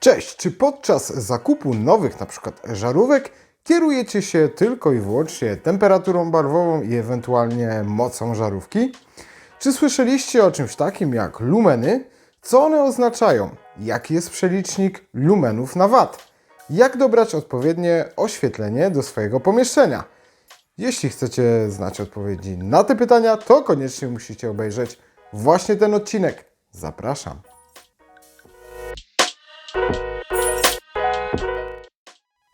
Cześć! Czy podczas zakupu nowych przykład żarówek kierujecie się tylko i wyłącznie temperaturą barwową i ewentualnie mocą żarówki? Czy słyszeliście o czymś takim jak lumeny? Co one oznaczają? Jaki jest przelicznik lumenów na wat? Jak dobrać odpowiednie oświetlenie do swojego pomieszczenia? Jeśli chcecie znać odpowiedzi na te pytania, to koniecznie musicie obejrzeć właśnie ten odcinek. Zapraszam.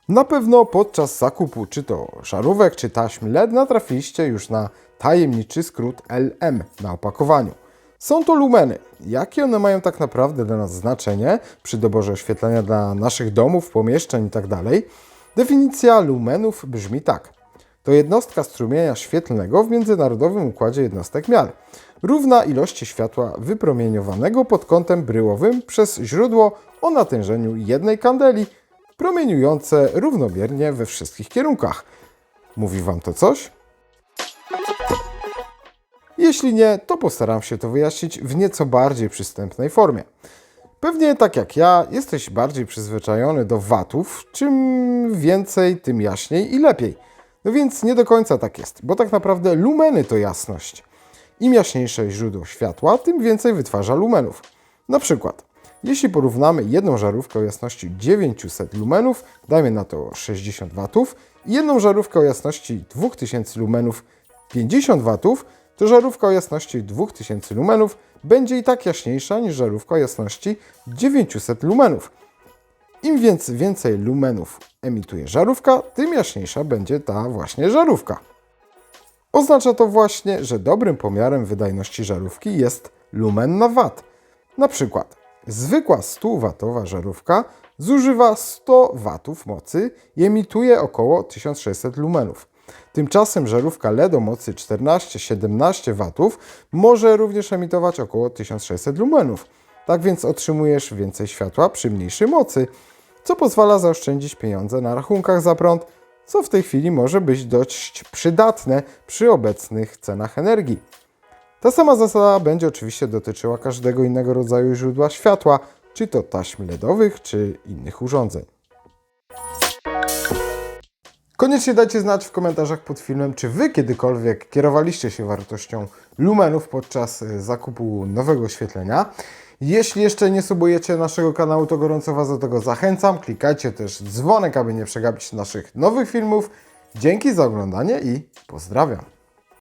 Na pewno podczas zakupu czy to żarówek, czy taśm LED natrafiliście już na tajemniczy skrót LM na opakowaniu. Są to lumeny. Jakie one mają tak naprawdę dla nas znaczenie przy doborze oświetlenia dla naszych domów, pomieszczeń itd.? Definicja lumenów brzmi tak. To jednostka strumienia świetlnego w międzynarodowym układzie jednostek miar. Równa ilości światła wypromieniowanego pod kątem bryłowym przez źródło o natężeniu jednej kandeli, promieniujące równomiernie we wszystkich kierunkach. Mówi Wam to coś? Jeśli nie, to postaram się to wyjaśnić w nieco bardziej przystępnej formie. Pewnie tak jak ja, jesteś bardziej przyzwyczajony do watów, czym więcej, tym jaśniej i lepiej. No więc nie do końca tak jest, bo tak naprawdę lumeny to jasność. Im jaśniejsze źródło światła, tym więcej wytwarza lumenów. Na przykład, jeśli porównamy jedną żarówkę o jasności 900 lumenów, dajmy na to 60 W, i jedną żarówkę o jasności 2000 lumenów 50 W, to żarówka o jasności 2000 lumenów będzie i tak jaśniejsza niż żarówka o jasności 900 lumenów. Im więc więcej lumenów emituje żarówka, tym jaśniejsza będzie ta właśnie żarówka. Oznacza to właśnie, że dobrym pomiarem wydajności żarówki jest lumen na wat. Na przykład zwykła 100-watowa żarówka zużywa 100 watów mocy i emituje około 1600 lumenów. Tymczasem żarówka LED o mocy 14-17 watów może również emitować około 1600 lumenów. Tak więc otrzymujesz więcej światła przy mniejszej mocy, co pozwala zaoszczędzić pieniądze na rachunkach za prąd, co w tej chwili może być dość przydatne przy obecnych cenach energii. Ta sama zasada będzie oczywiście dotyczyła każdego innego rodzaju źródła światła, czy to taśm LEDowych, czy innych urządzeń. Koniecznie dajcie znać w komentarzach pod filmem, czy Wy kiedykolwiek kierowaliście się wartością lumenów podczas y, zakupu nowego oświetlenia. Jeśli jeszcze nie subujecie naszego kanału, to gorąco Was do tego zachęcam. Klikajcie też dzwonek, aby nie przegapić naszych nowych filmów. Dzięki za oglądanie i pozdrawiam.